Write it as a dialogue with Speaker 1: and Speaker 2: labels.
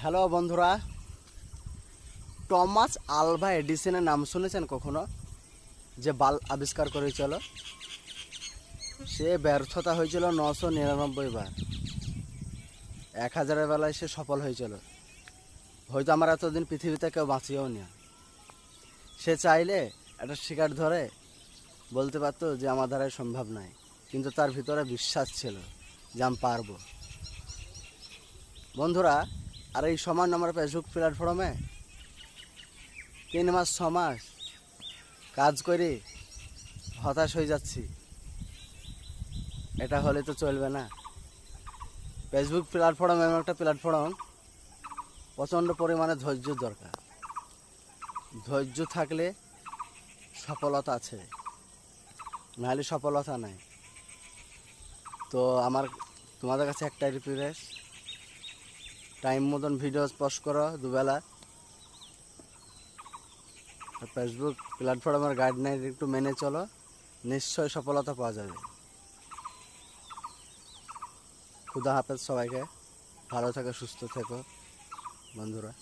Speaker 1: Hello বন্ধুরা, Thomas Alva এডিসনের নাম শুনেছেন কখনো? যে বাল আবিষ্কার করেছিল। সে ব্যর্থতা হয়েছিল নশো নিরানব্বই বার। এক হাজারের বেলায় সে সফল হয়েছিল। হয়তো আমার এতদিন পৃথিবীতে কেউ বাঁচিয়েও না। সে চাইলে একটা শিকার ধরে বলতে পারতো যে আমার দ্বারাই সম্ভব নয়। কিন্তু তার ভিতরে বিশ্বাস ছিল যে আমি পারব। বন্ধুরা আর এই সমান আমার ফেসবুক প্ল্যাটফর্মে তিন মাস, ছ মাস কাজ করে হতাশ হয়ে যাচ্ছি। এটা হলে তো চলবে না। ফেসবুক প্ল্যাটফর্ম এমন একটা প্ল্যাটফর্ম প্রচণ্ড পরিমাণে ধৈর্য দরকার। ধৈর্য থাকলে সফলতা আছে। নাহলে সফলতা নাই। তো আমার, তোমাদের কাছে একটাই রিকোয়েস্ট টাইম মতন ভিডিও পোস্ট করো দুবেলা। ফেসবুক প্ল্যাটফর্মের গাইডলাইন একটু মেনে চলো, নিশ্চয় সফলতা পাওয়া যাবে। খুদা হাফেজ সবাইকে, ভালো থেকো, সুস্থ থেকো, বন্ধুরা।